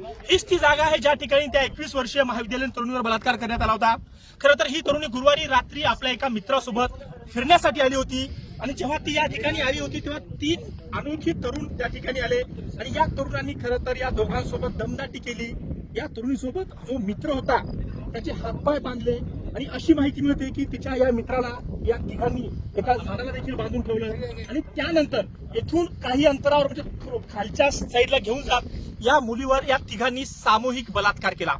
हीच ती जागा आहे ज्या ठिकाणी त्या एकवीस वर्षीय महाविद्यालयीन तरुणीवर बलात्कार करण्यात आला होता. खरं तर ही तरुणी गुरुवारी रात्री आपल्या एका मित्रासोबत फिरण्यासाठी आली होती आणि जेव्हा ती या ठिकाणी आली होती तेव्हा तीन अनोळखी तरुण त्या ठिकाणी आले. आणि या तरुणांनी खरं तर या दोघांसोबत दमदाटी केली. या तरुणीसोबत जो मित्र होता त्याचे हातपाय बांधले आणि अशी माहिती मिळते की तिच्या या मित्राला या तिघांनी एका झाडाला देखील बांधून ठेवलं. आणि त्यानंतर येथून काही अंतरावर म्हणजे खालच्या साईडला घेऊन जात या मुलीवर या तिघांनी सामूहिक बलात्कार केला.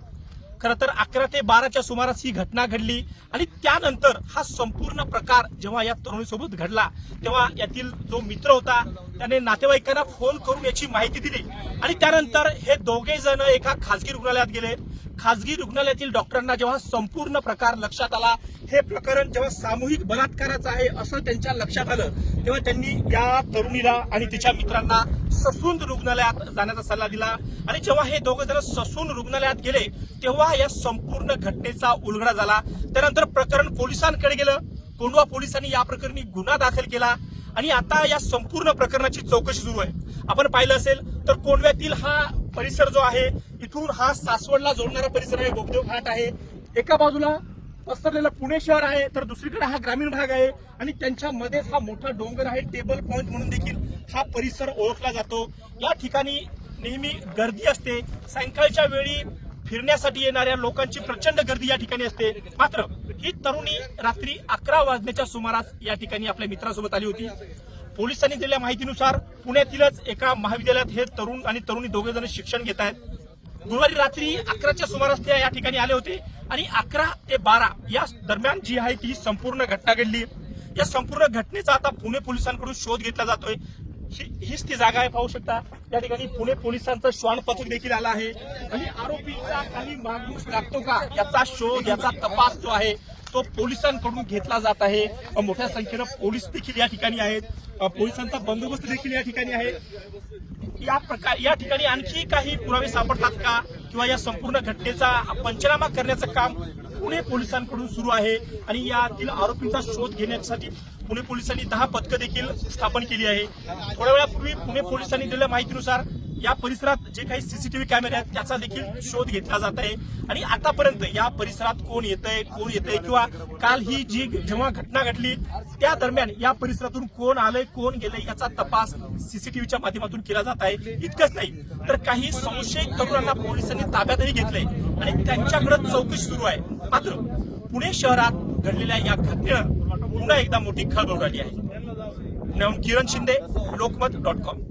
खरं तर अकरा ते बाराच्या सुमारास ही घटना घडली आणि त्यानंतर हा संपूर्ण प्रकार जेव्हा या तरुणीसोबत घडला तेव्हा यातील जो मित्र होता त्याने नातेवाईकांना फोन करून याची माहिती दिली आणि त्यानंतर हे दोघे जण एका खासगी रुग्णालयात गेले. खासगी रुग्णालयातील डॉक्टरांना जेव्हा संपूर्ण प्रकार लक्षात आला हे प्रकरण जेव्हा सामूहिक बलात्काराचं आहे असं त्यांच्या लक्षात आलं तेव्हा त्यांनी या तरुणीला आणि तिच्या मित्रांना ससून रुग्णालयात जाण्याचा सल्ला दिला. आणि जेव्हा हे दोघं जण ससून रुग्णालयात गेले तेव्हा या संपूर्ण घटनेचा उलगडा झाला. त्यानंतर प्रकरण पोलिसांकडे गेलं. कोंडवा पोलिसांनी या प्रकरणी गुन्हा दाखल केला. आणि आता या संपूर्ण प्रकरणाची चौकशी सुरू आहे. आपण पाहिलं असेल तर कोंडव्यातील हा परिसर जो आहे इथून हा सासवडला जोडणारा परिसर आहे बोगदेव घाट आहे. एका बाजूला पसरलेलं पुणे शहर आहे तर दुसरीकडे हा ग्रामीण भाग आहे. आणि त्यांच्या मध्येच हा मोठा डोंगर आहे टेबल पॉइंट म्हणून देखील हा परिसर ओळखला जातो. या ठिकाणी नेहमी गर्दी असते. सायंकाळच्या वेळी फिरण्यासाठी येणाऱ्या लोकांची प्रचंड गर्दी या ठिकाणी असते. मात्र ही तरुणी रात्री अकरा वाजण्याच्या सुमारास या ठिकाणी आपल्या मित्रासोबत आली होती. पोलिसांनी दिलेल्या माहितीनुसार पुण्यातीलच एका महाविद्यालयात हे तरुण आणि तरुणी दोघे जण शिक्षण घेत आहेत. गुरुवारी रात्री अकराच्या सुमारास ते या ठिकाणी आले होते. आणि अकरा ते बारा या दरम्यान जी आहे ती संपूर्ण घटना घडली. या संपूर्ण घटनेचा आता पुणे पोलिसांकडून शोध घेतला जातोय. हीच ती जागा आहे पाहू शकता. या ठिकाणी पुणे पोलिसांचं श्वान पथक देखील आलं आहे. आणि आरोपीचा काही माणूस लागतो का? याचा शोध याचा तपास जो आहे तो पोलिसांकडून घेतला जात आहे. मोठ्या संख्येनं पोलीस देखील या ठिकाणी आहेत. पोलिसांचा बंदोबस्त देखील या ठिकाणी आहे. या प्रकार या ठिकाणी आणखी काही पुरावे सापडतात का? किंवा या संपूर्ण घटनेचा पंचनामा करण्याचं काम पुणे पोलिसांकडून सुरू आहे आणि यातील आरोपींचा शोध घेण्यासाठी पुणे पोलिसांनी दहा पथकं देखील स्थापन केली आहे. थोड्या वेळापूर्वी पुणे पोलिसांनी दिलेल्या माहितीनुसार या परिसरात जे काही सीसीटीव्ही कॅमेरे आहेत त्याचा देखील शोध घेतला जात आहे. आणि आतापर्यंत या परिसरात कोण येतंय कोण येतंय किंवा काल ही जी जेव्हा घटना घडली त्या दरम्यान या परिसरातून कोण आलंय कोण गेलंय याचा तपास सीसीटीव्हीच्या माध्यमातून केला जात आहे. इतकंच नाही तर काही संशयित तरुणांना पोलिसांनी ताब्यातही घेतलंय. आणि त्यांच्याकडे चौकशी सुरू आहे. मात्र पुणे शहरात घडलेल्या या घटनेनं पुन्हा एकदा मोठी खळबळ उडाली आहे. Kiran Shinde Lokmat dot com.